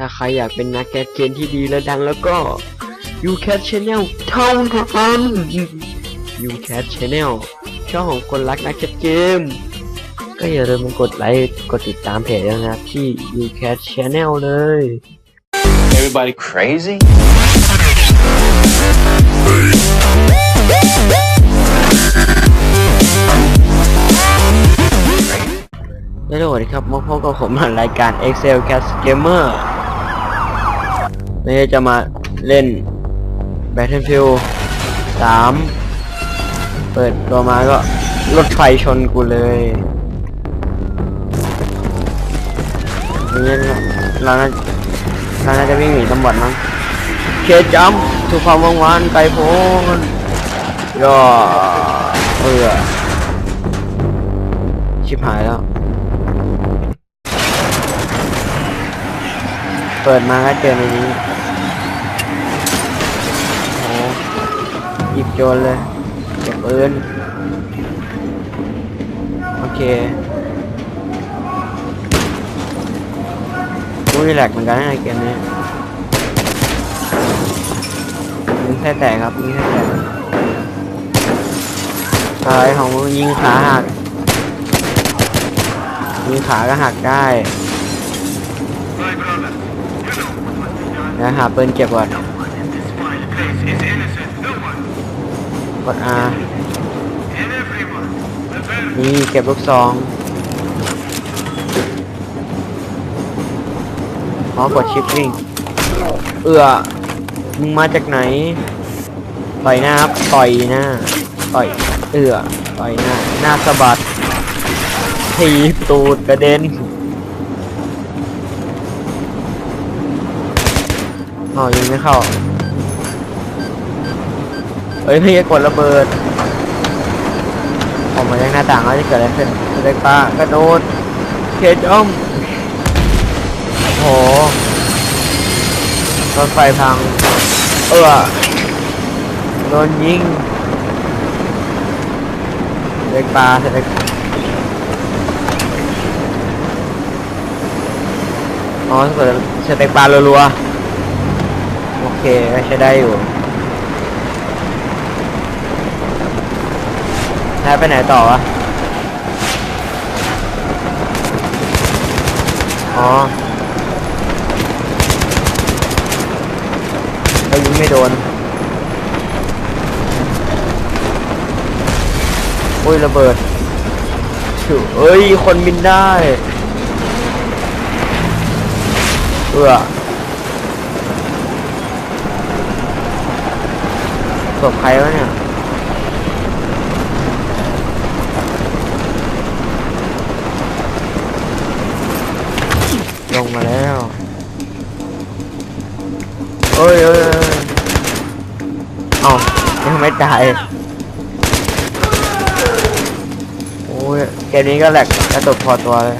ถ้าใครอยากเป็นนักแคสเกมที่ดีและดังแล้วก็ u c a t Channel เท่านั้น u c a t Channel ช่องของคนรักนักแคสเกม ก็อย่าลืมกดไลค์ กดติดตามเพจด้วยนะครับที่ u c a t Channel เลย Everybody crazy? และสวัสดีครับมาพบกับผมในรายการ Excel Cast Gamer วั นนี้จะมาเล่น Battlefield 3 เปิดตัวมาก็รถไฟชนกูเลยนี้เราน่าเราน่าจะวิ่งหนีตำรวจมั้งเคจัมถูกความว่างวานไกลโพ้นย่อเออชิบหายแล้ว เปิดมาก็เจอในนี้ ยิบโจรเลยเก็บปืนโอเคอุ้ยแหลกเหมือนกันนะในเกมนี้ยิงแค่แตกครับยิงแค่แตกอะไรของมึงยิงขาหักยิงขาก็หักได้เดี๋ยวหาปืนเก็บก่อน กด R นี่เก็บลูกซองอ๋อกดชิปวิ่งเอือมึงมาจากไหน ต่อยหน้าครับ ต่อยหน้า ต่อย เอือต่อยหน้า หน้าสะบัดทีบตูดกระเด็นอ๋อยิงไม่เข้า เฮ้ยพี่กดระเบิดออกมาจากหน้าต่างแล้วจะเกิดอะไรขึ้นเล็กป้ากระโดดเคจอมโอ้โหรถไฟพัง เออโดนยิงเล็กปลาเล็กอ๋อเกิดสเต็กปลารัวๆ โอเคใช้ได้อยู่ แล้วไปไหนต่อวะ อ๋อก็ยิงไม่โดน โอ้ยระเบิดถือเอ้ย คนบินได้เอือศพใครวะเนี่ย ลงมาแล้วเอ้ยเอ้ยเอ้ยเอ้ายังไม่ตายโอ้ยเกมนี้ก็แหลกกระตุกพอตัวเลย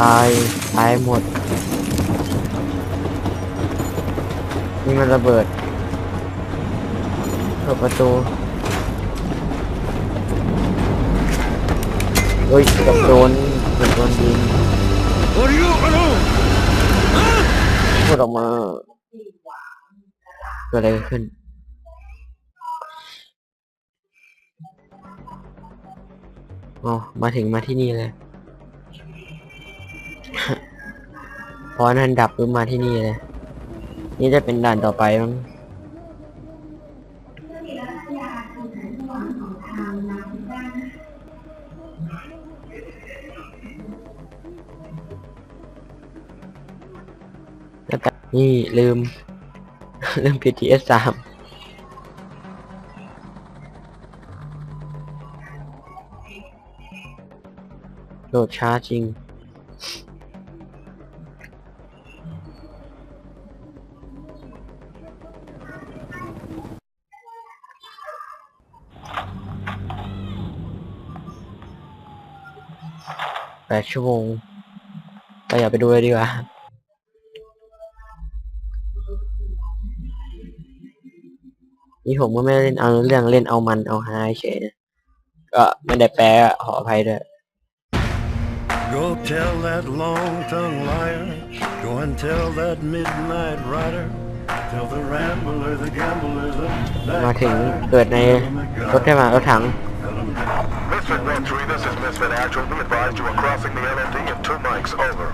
ตาย ตายหมด นี่มันระเบิดเปิดประตูเฮ้ยกับโดนกับโดนยิงพูดออกมาเกิดอะไรขึ้นอ๋อมาถึงมาที่นี่เลย พอนันดับปุ๊บมาที่นี่เลย นี่จะเป็นด่านต่อไปมั้งนี่ลืม ลืม PTS สามโหลดช้าจริง ดชั่วโมงก็อย่าไปดูเลยดีกว่านี่ผมก็ไม่ได้เล่นเอาเรื่องเล่นเอามันเอาฮาเฉยนะก็ไม่ได้แปลอะขออภัยด้วย Go tell that long-tongued liar. Go and tell that midnight rider. Tell the rambler, the gambler, the มาถึงเกิดในรถได้มารถถัง Misfit 1-3, this is Misfit Actual. We advised you are crossing the LMD in two mics. Over.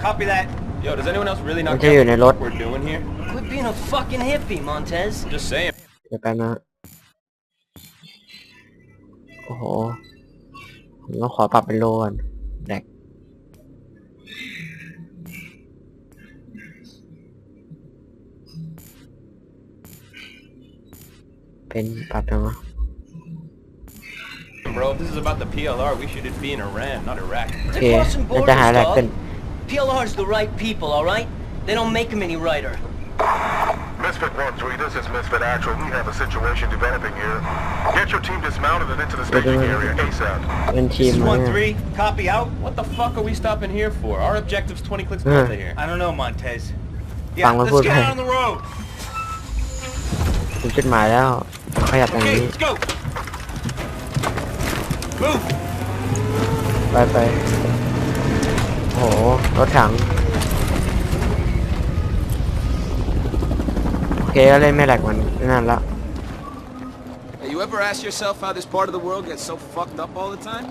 Copy that. Yo, does anyone else really มัน not จะอยู่ get ในรถ what we're doing here? Quit being a fucking hippie, Montez. Just saying. เดี๋ยวแป๊บนะโอ้โห ผมต้องขอปรับเป็นโลก่อนแดกเป็นปรับยังไง Bro, if this is about the PLR, we should be in Iran, not Iraq. โอ They're เค crossing มันจะหา borders, แหลกขึ้น dog. PLR's the right people, alright? They don't make them any righter. Misfit 1-3, this is Misfit Actual. We have a situation developing here. Get your team dismounted and into the staging area ASAP. เป็นทีม This is มา one เนี่ย three. Copy out. What the fuck are we stopping here for? Our objective's 20 clicks Yeah. north of here. I don't know, Montez. Bang Yeah, một let's phút get này. out on the road. ถึงจุดหมายแล้ว ขยับอย่าง Okay, นี้ let's go. Move. ไปไปโอ้โหรถถัง โอเคก็เล่นไม่แหลกเหมือนนั่นละ Hey, you ever ask yourself how this part of the world gets so fucked up all the time?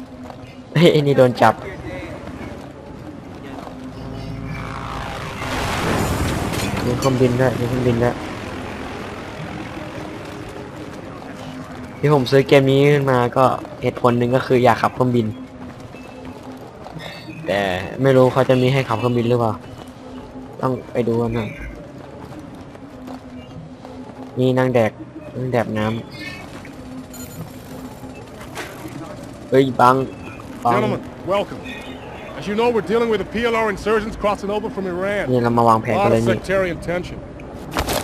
เฮ้ยไอ้นี่โดนจับ มีเครื่องบินด้วยมีเครื่องบินด้วย ที่ผมซื้อเกมนี้ขึ้นมาก็เหตุผลหนึ่งก็คืออยากขับเครื่องบิน แต่ไม่รู้เขาจะมีให้ขับเครื่องบินหรือเปล่า ต้องไปดูกันหน่อยนี่นั่งแดกนั่งแดกน้ำเฮ้ยบังบัง Gentlemen, welcome. As you know, we're dealing with the PLR insurgents crossing over from Iran. นี่เรามาวางแผ A นกัน lot เลย of นี่ sectarian tension.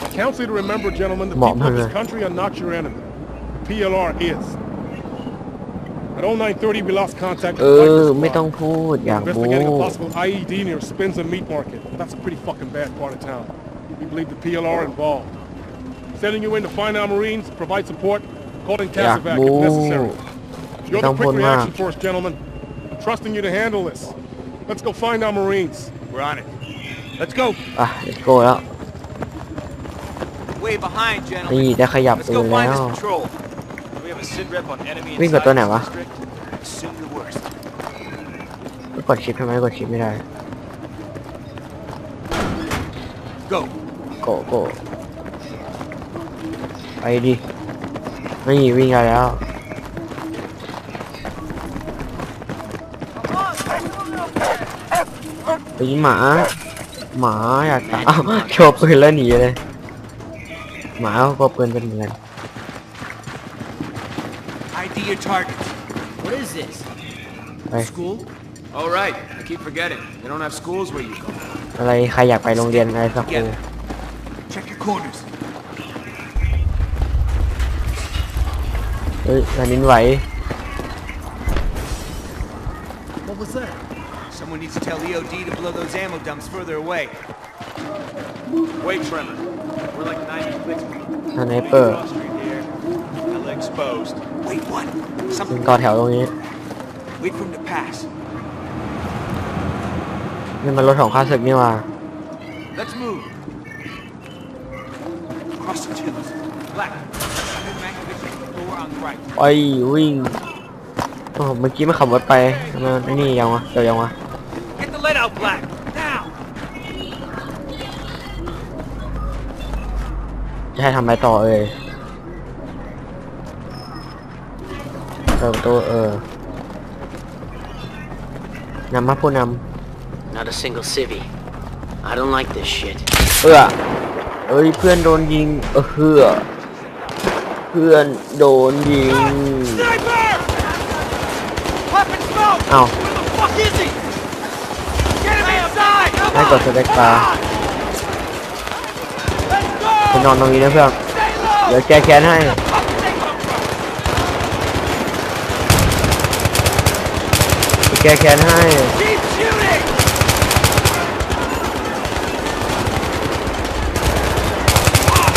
I counsel you to remember, gentlemen, the Mom, people of this huh? country are not your enemy. The PLR is. At 0930, we lost contact เอ with the อ Viper ไม่ต้อง squad. พูดอยากบู Investigating a possible IED near Spinza Meat Market. That's a pretty fucking bad part of town. We believe the PLR involved. Sending you in to find our Marines, provide support, call in อยาก Casevac บู if necessary. You're the Don't quick put reaction map. force, gentlemen. I'm trusting you to handle this. Let's go find our Marines. We're on it. Let's go. อ่ะ let's go แล้ว Way behind, นี่ gentlemen. ได้ขยับ Let's ปื go น find แล้ว this patrol. วิ่งกับตัวไหนวะ district. Assume the worst. กดชิปทำไมกดชิปไม่ได้ Go. โกโกไปดินี่วิ่งกันแล้วไอ้หมา หมาอยากตายอ้าวโชว์ปืนแล้วหนีเลย หมาก็ปืนเป็นเหมือน กัน ID your target. What is this? ไป School? All right. I keep forgetting. They don't have schools where you go. อะไรใครอยากไปโรงเรียนอะไรสักครู Together. Check your corners. เฮ้ยแผ่นดินไหว What was that? Someone needs to tell EOD to blow those ammo dumps further away. Wait, Tremor. We're like 90 clicks. สไนเปอร์ Cross street here. Hella exposed. Wait, what? ยิง Something. ต่อแถวตรงนี้ Wait for him to pass. นี่มันรถของข้าศึกนี่หว่า Let's move. Cross the twos. Black. Under Mankiewicz, floor on the right. ไปวิ่งโอ้โหเมื่อกี้ไม่ขับรถไปทำไมไอ้นี่ยังวะเดี๋ยวยังวะ Get the lead out, Black. Now. จะให้ทำอะไรต่อเอ่ย ปิดประตูเออนำมาผู้น Not a single civvy. I don't like this shit. ำเออเอ้ยเพื่อนโดนยิงเออเฮือเพื่อนโดนยิง Sniper! Weapon smoke! เอ้า Where the fuck is he? Get him inside! Come ให้กดสเต็กบาร์ Let's ไป go! นอนตรงนี้นะเพื่อน Stay low! เดี๋ยวแก้แค้นให้ แกแค้นให้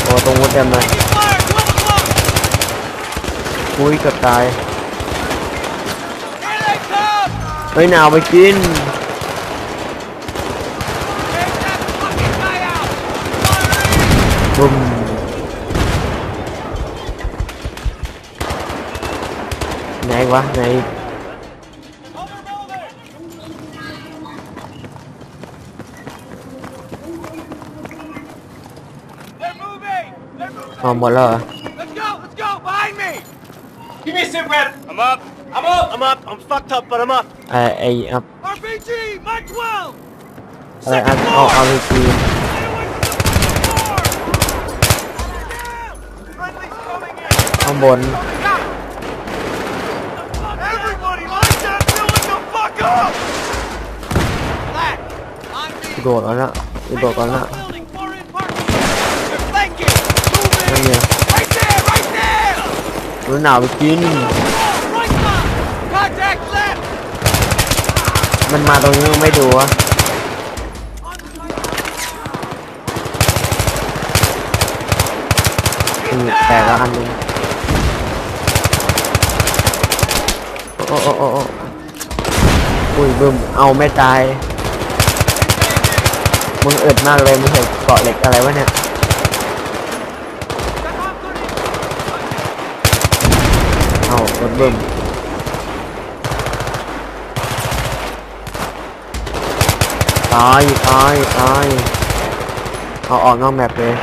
โอตรงวุ้นเต็มเลยอุ้ยกับตายไปหนาวไปกินบุ้มไหนวะไหน They're moving! เอาหมดแล้วเหรอ Let's go! Let's go! Behind me! Give me a sit rep. I'm up. I'm up. I'm up. I'm fucked up, but I'm up. ไอไออัพ RPG! Mark 12! อะไรอัพเอาเอาไปกิน Stay away from the floor! Friendly's coming in! ข้างบน Everybody, line down, filling the fuck up! Black, on me. โดดแล้วนะโดดก่อนละ Building, นั่น Moving. ไง Right there, right there. รู้หนาวไปกิน มันมาตรงนี้ไม่ดูวะแตกแล้วอันนึงโอ้โอ้โอ้โอ้อุ้ยบึมเอาไม่ตาย มึงอึดมากเลยมึงเห็นเกาะเหล็กอะไรวะเนี่ย เอารถบึ้มตายตายตายเอาออกนอกแมปเลย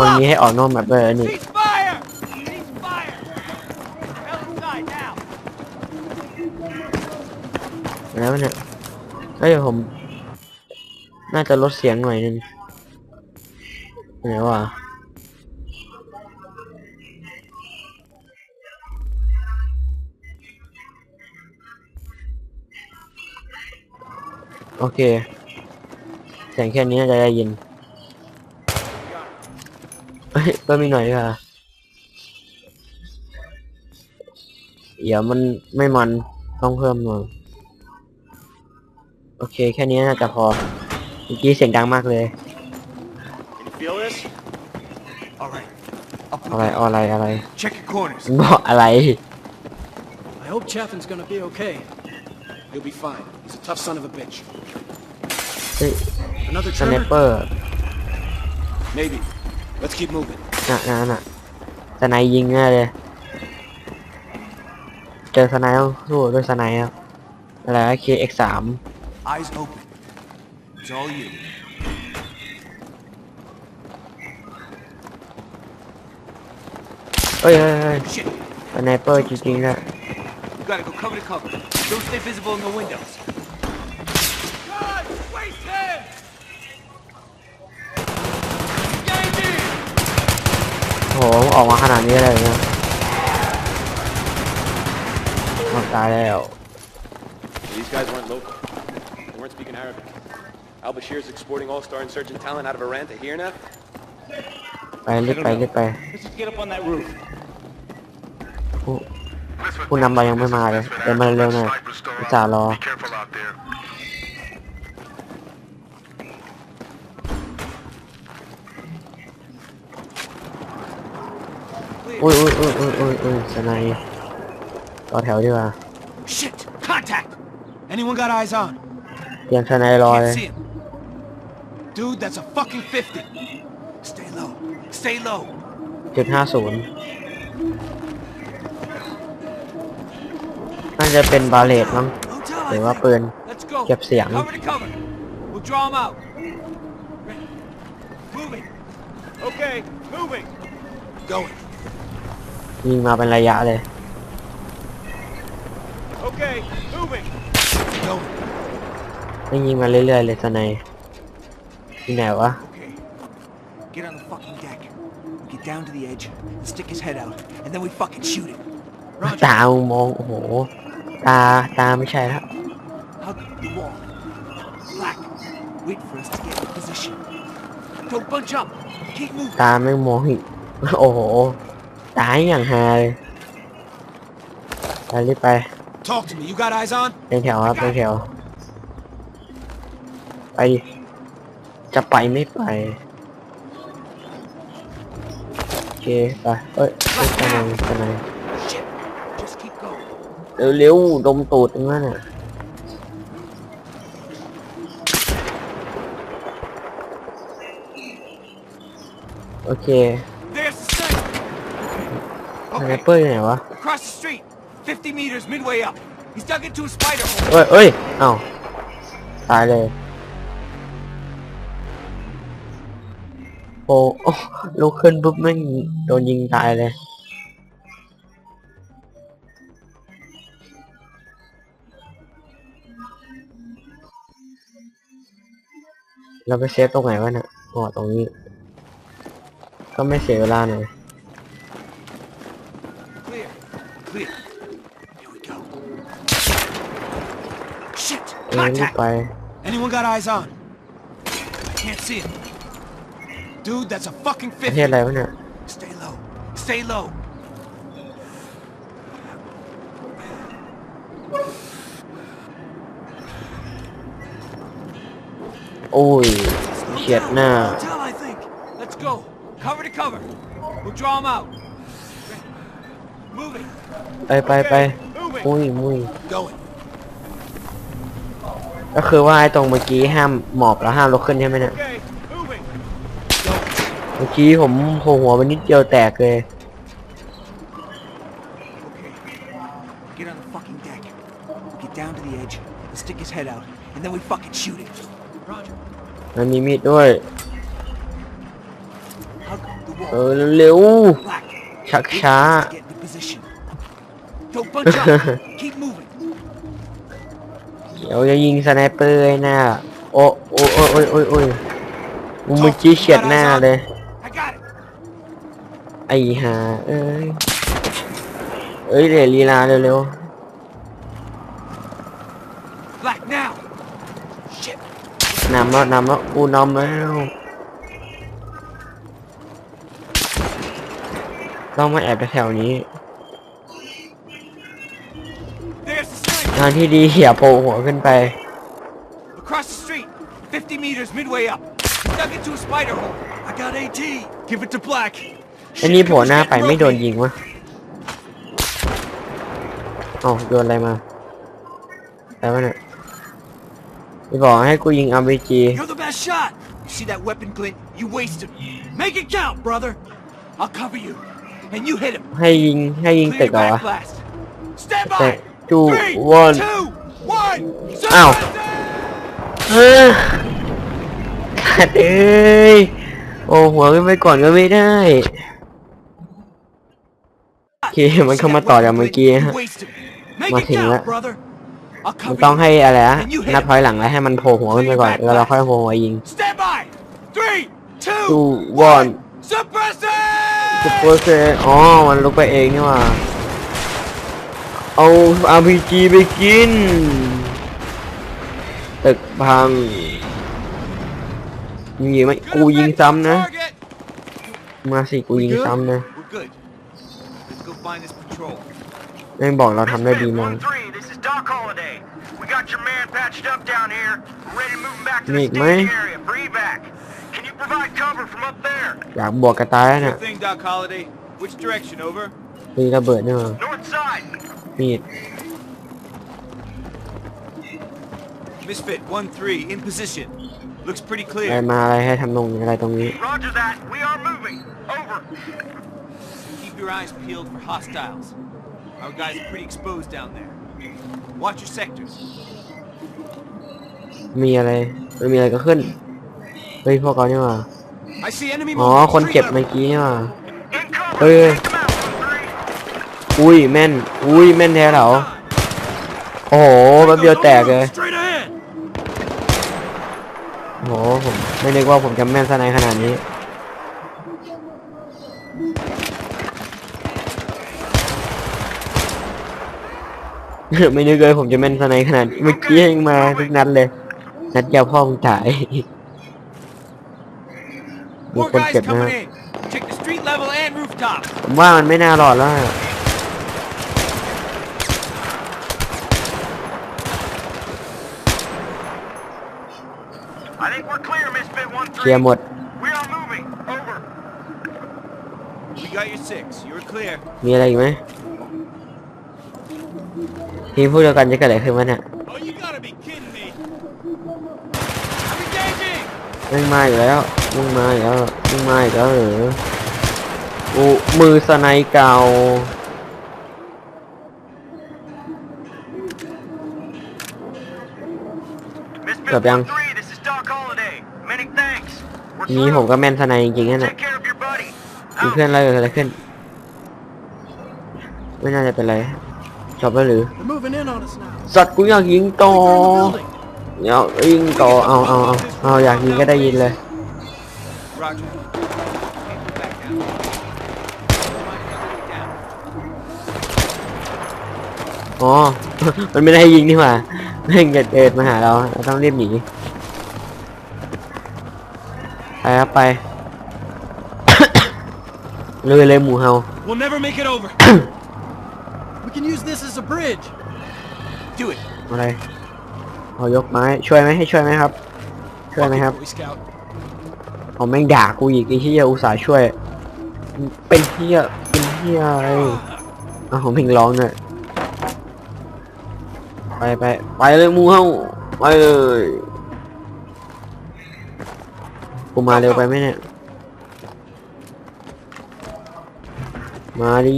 มันมีให้ออกนอกแมปเลยอันนี่แล้วเนี่ยเฮ้ยผม น่าจะลดเสียงหน่อยนึง ไหนวะโอเคเสียงแค่นี้น่าจะได้ยินเฮ้ยเพิ่มอีกหน่อยดีกว่าเดี๋ยวมันไม่มันต้องเพิ่มหน่อยโอเค แค่นี้น่าจะพอเมื่อกี้เสียงดังมากเลย feel this? All right. Up อะไรอะไรอะไร Check your corners. บอกอะไร I hope Chaffin's gonna be okay. He'll be fine. He's a tough son of a bitch. เฮ้ย Another สไน tremor? เปอร์ Maybe. Let's keep moving. น่ะน่ะน่ะสไนยิงแน่เลย เจอสไนต้องสู้ด้วยสไนครับอะไรเคเอ็กสาม Eyes open. It's all you. เอ้ยเอ้ยเอ้ย Shit. สไนเปอร์จริงๆนะ You gotta go cover to cover. Don't stay visible in the windows. God, waste him! Engaging! โหออกมาขนาดนี้เลยนะมันตายแล้ว These guys weren't local. They weren't speaking Arabic. Al Bashir's exporting all-star insurgent talent out of Iran to here now? ไปรีบไปรีบไป Let's just get up on that roof. ผู้ผู้นำเรายังไม่มาเลยเดินมาเร็วๆหน่อยอุตส่าห์รอ Be careful out there. อุ้ยอุ้ยอุ้ยอุ้ยอุ้ยอุ้ยสไนต่อแถวดีกว่า Shit! Contact! Anyone got eyes on? เตรียมสไนรอเลย Can't see him. Dude, that's a fucking 50. Stay low. Stay low. จุดห้าศูนย์าจะเป็นบาเลตมั้ง Don't tell หรือว่า anything. ปืน Let's go. เก็บเสียง Cover to cover. We'll draw him out. Moving. Okay, moving. Going. ยิงมาเป็นระยะเลย Okay, moving. Going. ไม่ยิงมาเรื่อยๆเลยสไนที่ไหนวะ Okay. Get on the fucking deck. Get down to the edge. Stick his head out. And then we fucking shoot him. ตามึงมอง โอ้โห ตาตาไม่ใช่แล้ว Hug the wall. Black. Wait for us to get in position. Don't bunch up. Keep moving. ตาไม่มองอีก โอ้โห ตายอย่างฮาเลยไปรีบไป Talk to me. You got eyes on? เป็นแถวครับเป็นแถว ไปดิจะไปไม่ไป โอเค ไป เอ้ยเอ้ยไปไหนไปไหน Shit. Just keep going. เร็วๆดมตูดตรงนั้นน่ะโอเค There's the sniper. สไนเปอร์อยู่ไหนวะ Across the street. 50 meters midway up. He's dug into a spider hole. เอ้ยเอ้ยเอ้าตายเลยโอ้โอ้ลุกขึ้นปุ๊บแม่งโดนยิงตายเลย เราไปเซฟตรงไหนวะเนี่ยอ๋อตรงนี้ ก็ไม่เสียเวลาหน่อย Clear. Clear. Here we go. Shit. เออรีบ Contact. ไป Anyone got eyes on? I can't see it. Dude, that's a fucking ประเทศอะไรวะเนี่ย Stay low. Stay low. โอ้ยเฉียดหน้า Hotel, I think. Let's go. Cover to cover. We'll draw them out. Moving. ไปไปไปมุยมุย Going. ก็คือว่าไอ้ตรงเมื่อกี้ห้ามหมอบแล้วห้ามลุกขึ้นใช่ไหมเนี่ย Okay. Moving. เมื่อกี้ผมโผล่หัวไปนิดเดียวแตกเลย มันมีมีดด้วย Hug the เอ wall. อเร็ว Black. ชัก Wait for ช้า us to Get into position. Don't bunch up. Keep moving. เดี๋ยวจะยิงสไนเปอร์ไอ้หน้าโอ้โอ้โอ้โอ้ยโอ้ยโอ้ยมึงเมื่อกี้เฉียดหน้าเลย I got it. ไอ้ห่าเอ้ย เอ้ยเดี๋ยวลีลาเร็ว Black now. Shit. ๆ นำแล้วนำแล้วกูนำแล้วต้องมาแอบไปแถวนี้ There's the sniper. ทางที่ดีอย่าโผล่หัวขึ้นไป Across the street. 50 meters midway up. He dug into a spider hole. I got AT. Give it to Black. อันนี้โผล่หน้าไปไม่โดนยิงวะเอ้าโดนอะไรมาอะไรวะเนี่ย ไปบอกให้กูยิง RPG You're the best shot. You see that weapon glint? You wasted. Make it count, brother. I'll cover you. And you hit him. ให้ยิงให้ยิงตึ Clear กเหรอ back วะ blast. Stand Okay, by. two, Three, one. two, one. Ow. Surrender! เออขาดเอ้ยโอ้หัวขึ้นไปก่อนก็ไม่ได้โอเคมันเข้ามาต่อจากเมื่อกี้ฮะ You wasted. Make มา it ถึงแล้ว count, brother. I'll มัน cover ต้อง you. ให้อะไรนะนับถอยหลังแล้วให้มันโผล่หัวขึ้นไปก่อนแล้วเราค่อยโผล่หัวยิง Stand by. Three, two, two one suppress ซุป it! เปอร์เซอ๋อ มันลุกไปเองนี่หว่าเอา RPG ไปกิน ตึกพังยิงไหมกูยิงซ้ำนะ Target. มาสิ กูยิงซ้ำนะ We're good. Let's go find this patrol. แม่งบอกเราทำได้ดีมาก 1-3, this is Doc Holliday. We got your man patched up down here. We're ready to move him back to the Nick, staging man. area for evac. Can you provide cover from up there? อยากบวกกระตายแล้วเนี่ย Good thing, Doc Holliday. Which direction, over? มีระเบิดเนี่ย North side. มีด Misfit 1-3, in position. Looks pretty อะไร clear. มาอะไรให้ทำตรงอะไรตรงนี้ Roger that. We are moving. Over. Keep your eyes peeled for hostiles. Our guys are pretty exposed down there. Watch your sectors. มีอะไรไม่มีอะไรก็ขึ้น เฮ้ยพวกเขาเนี่ยว่ะ I see enemy อ๋อ movement. คน Tree เก็บ level. เมื่อกี้เนี่ยว่ะ In cover. Ơi, ơi. Take them out, 1-3. อุ้ยแม่น อุ้ยแม่นแท้เหรอ โอ้โห แป๊บเดียวแตกเลย Straight ahead. โอ้โห ผมไม่นึกว่าผมจะแม่นสไนขนาดนี้ ไม่นึกเลยผมจะแม่นสไนขนาดนี้เมื่อกี้ยังมาทุกนัดเลย นัดเดียวพ่อมึงตายมี More คน guys เจ็บนะ coming in. Check the street level and rooftop. ผมว่ามันไม่น่ารอดแล้วอะ Misfit เคลียร์หมด We are moving. Over. We got your six. You're clear. มีอะไรอีกไหม ทีมพูดเดียวกันจะเกิดอะไรขึ้นวะเนี่ย Oh, you gotta be kidding me. I'm engaging. มึงมาอีกแล้วมึงมาอีกแล้วมึงมาอีกแล้วเหรอกูมือสไนเก่า Misfit Gặp ยัง? 1-3, this is Doc Holiday. Many thanks. We're นี้ผม through. ก็แม่นสไนจริงๆนั่นแหละ Take care of your buddy. มี Out. เพื่อนอะไรเกิดอะไรขึ้น ไม่น่าจะเป็นไรจบแล้วหรือ สัตว์กูอยากยิงต่อ Secure the building. อยากยิงต่อเอาเอาเอาเอาอยากยิงก็ได้ยินเลย Roger. Can't go back down. Down. อ๋อ มันไม่ได้ยิงนี่หว่าแม่งจะเดินมาหาเราเราต้องรีบหนีไปครับไปเลยเลยหมูเฮา We'll never make it over. We can use this as a bridge. Do it. อะไรเอายกไม้ช่วยไหมให้ช่วยไหมครับ ช่วยไหมครับ Boy Scout. เอาแม่งด่ากูอีกไอ้ที่อุตส่าห์ช่วย เป็นเฮียเป็นเฮียอะไรอ้าวผมเพลงร้องเนี่ยไปไปไปเลยหมูเฮาไปเลยกูมาเร็วไปไหมเนี่ย มาดิ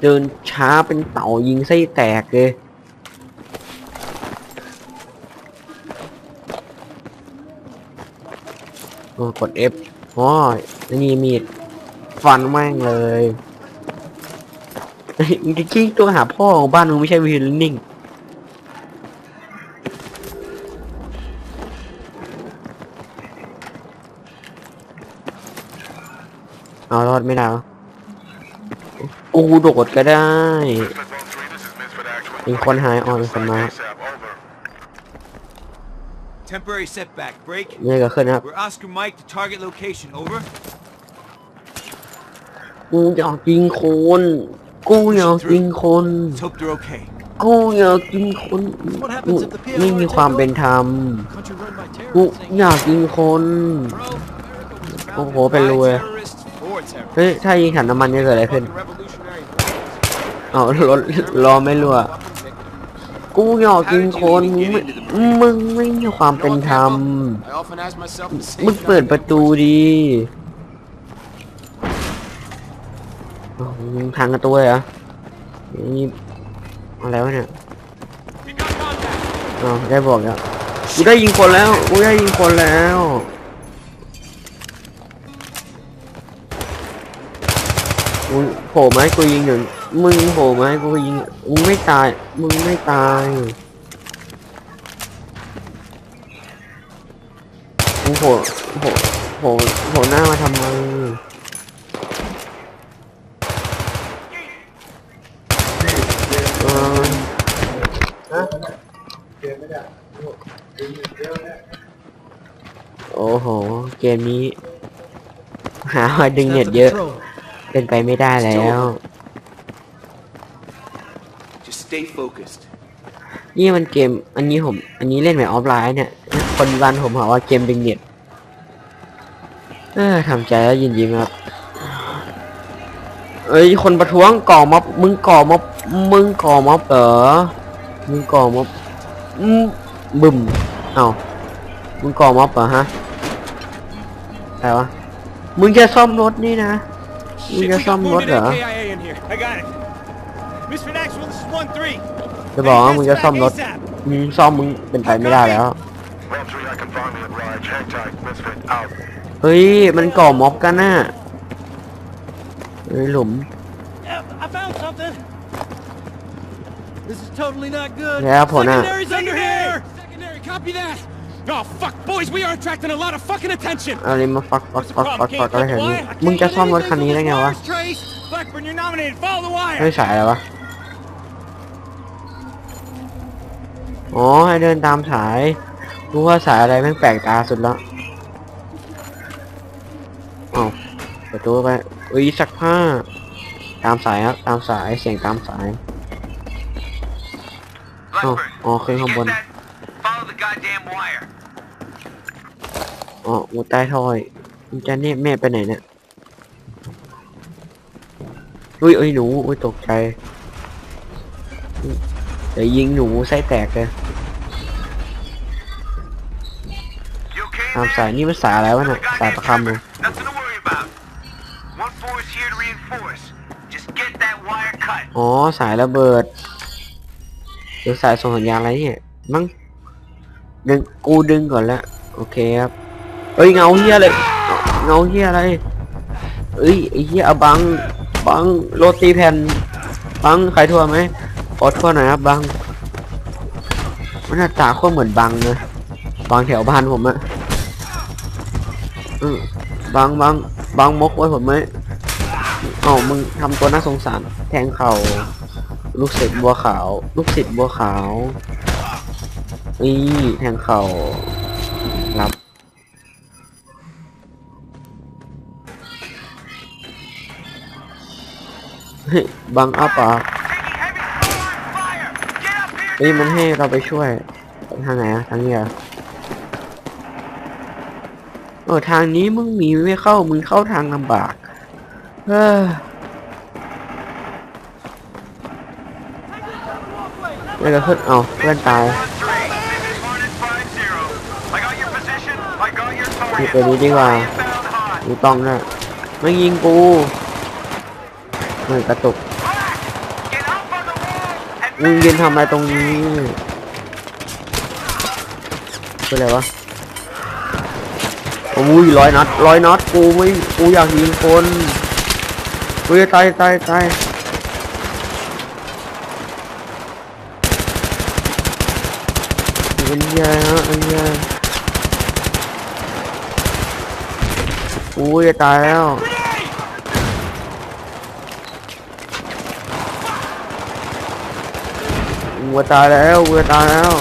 เดินช้าเป็นเต่ายิงไส้แตกเลยโอ้ กด F อ๋อแล้วนี่มีด ฟันแม่งเลยมึงจะกิ้งตัวหาพ่อของบ้านมึงไม่ใช่วิลนิ่งเอารอดไม่ได้อกูโดดก็ได้มีคนหายอ่อนคนมา Temporary setback. Break. นี่ก็ขึ้นนะครับ We're Oscar Mike to target location. Over. กูอยากยิงคนกูอยากยิงคน Let's hope they're okay. กูอยากยิงคน What happens if the PLR ไม่มีความเป็นธรรม Country run by กู terrorists. อยากยิงคน Bro, America was โอ้ founded โหเป็นรู by เลย terrorists for terrorists. เฮ้ยถ้ายิงถังน้ำมันจะเกิดอะไรขึ้น The revolutionary war. เอารถรอไม่รั่ว กูอยากยิงคนมึงมึงไม่มีความเป็นธรรม มึงเปิดประตูดีอ้าวมึงพังกระตัวเหรอนี่อะไรวะเนี่ยอ๋อได้บอกแล้วกูได้ยิงคนแล้วกูได้ยิงคนแล้วโผล่มาให้กูยิงหนึ่ง มึงโผล่มาให้กูยิง มึงไม่ตาย มึงไม่ตาย มึงโผล่โผล่โผล่โผล่หน้ามาทำไมเออโอ้โห เกมนี้ หาดึงเน็ตเยอะ เป็นไปไม่ได้แล้ว stay focused. นี่มันเกม อันนี้ผม อันนี้เล่นแบบออฟไลน์เนี่ย คนวันผมหาว่าเกมดึงเน็ตเออทำใจแล้วยินยิ้มครับ เอ้ย คนประท้วงก่อม็อบ มึงก่อม็อบ มึงก่อม็อบเหรอ มึงก่อม็อบอืมบึมเอ้ามึงก่อม็อบเหรอฮะอะไรวะ มึงจะซ่อมรถนี่นะ มึง Shit, จะ we ซ่อ got มรถ movement เหรอ จะบอกว่ามึงจะซ่อมรถมึงซ่อมมึงเป็นไปไม่ได้แล้ว 1-3, I confirm the oblige. Hang tight. Misfit out. เฮ้ย มันก่อม็อบกันน่ะเฮ้ยหลุม I found something. This is totally not good. แล้วผลอะ Secondary's under here. Secondary, copy that. Oh, fuck, boys, we are attracting a lot of fucking attention. อะไรมาฟักฟักฟักฟักฟักอะไรแถวนี้มึงจะซ่อมรถคันนี้ได้ไงวะ Trace, Blackburn, you're nominated. Follow the wire. ไม่สายอะไรวะ อ๋อให้เดินตามสายรู้ว่าสายอะไรแม่งแปลกตาสุดแล้วอ้าวเปิดตัวไปเอ้ยสักผ้า ตามสายครับตามสายเสียงตามสายอ๋ออ๋อขึ้นข้างบน Follow the goddamn wire. อ๋อกูใต้ทอยมึงจะเนี่ยแม่ไปไหนเนี่ยอุ้ยเอ้ยหนูอุ้ยตกใจ เดี๋ยวยิงหนูไส้แตกเลย You okay ตามสายนี่มันสายอะไรวะเนี่ยสายประคำเลยอ๋อสายระเบิดหรือสายส่งสัญญาณอะไรเนี่ยมั้งดึงกูดึงก่อนละโอเคครับเอ้ยเงาเฮียเลยเงาเฮียอะไรเอ้ยไอเฮียเอบังบังโรตีแผ่นบังใครทัวไหม ขอทั่วหน่อยครับบังมันหน้าตาโคตรเหมือนบังเลยบังแถวบ้านผมอะอืมบังบังบังมกไว้ผมไหมเอ้ามึงทำตัวน่าสงสาร แทงเข่าลูกศิษย์บัวขาว ลูกศิษย์บัวขาวนี่แทงเข่ารับเฮ้ยบังอัพอะ heavy fire! Get up here! เฮ้ยมันให้เราไปช่วยทางไหนอะทางนี้อะเออทางนี้มึงหนีไม่เข้ามึงเข้าทางลำบากเฮ้อเดี๋ยวก็ขึ้นเอาเพื่อนตายติดตัวนี้ดีกว่า Inbound hot. กูต้องนะไม่ยิงกูเฮ้ยกระตุก Get up on the wall and มึงยืนทำอะไรตรงนี้เป็นไรวะโอ้ยร้อยนัดร้อยนัดกูไม่กูอยากยิงคนกูจะตายตายตายเป็นยอะฮะเป็นเหี้ยกูจะตายแล้ว กูตายแล้วกูตายแล้ว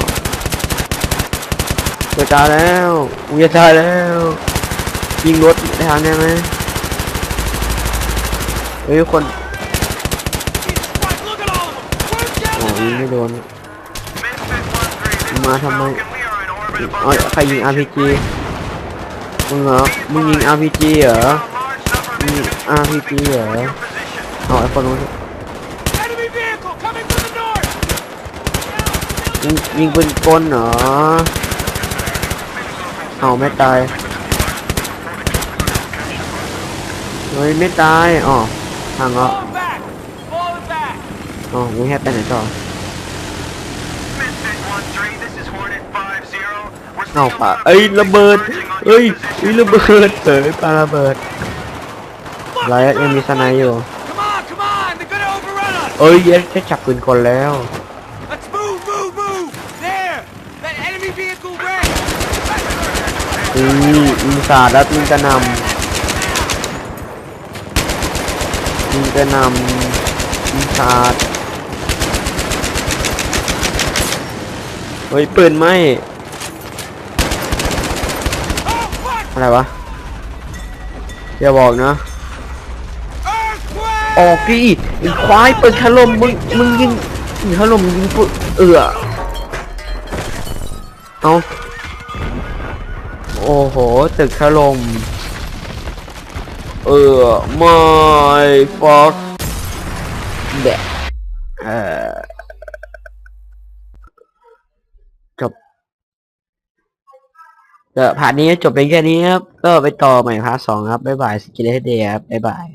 กูตายแล้วกูจะตายแล้วยิงรถได้ทางได้ไหมเฮ้ยคนโอ้ยไม่โดน Misfit one three. This is Ma thăm mày. Falcon. We are in orbit เอ้ยใครยิง RPG มึงเหรอมึงยิง RPG เหรอมึง RPG เหรอเอาไอ้คนนู้น Enemy vehicle coming from the north! ยิงยิงปืนกลเหรอเอาไม่ตายเฮ้ยไม่ตายอ๋อทางอะ Fall back! Fall back! อ๋อมึงให้ไปไหนต่อ Misfit one three. This is Hornet five zero. We're เอา seeing a ปะ lot of เอ้ย enemies ระเบิด converging on เอ้ย your เอ้ย position. ระเบิดเอ้ยปาระเบิดไรยังมีสไนด์อยู่ Come on, come on! They're gonna overrun us! เอ้ยเย็ดแค่จับปืนกลแล้ว Let's move, move, move! There! That enemy vehicle wrecked! อืมยิงสาดแล้วยิงกระนำยิงกระนำยิงสาดเฮ้ยปืนไหมอะไรวะอย่าบอกนะออกดิไอ้ควายเปืนถล่มมึงมึงยิงยิงถล่มยิงปืนเอือ เอาโอ้โห ตึกถล่มเออไม่ฟอกแบะเออจบก็ผ่านนี้จบเป็นแค่นี้ครับ ก็ไปต่อใหม่พาร์ทสองครับ บ๊ายบายสกิลเลเดียครับ บ๊ายบาย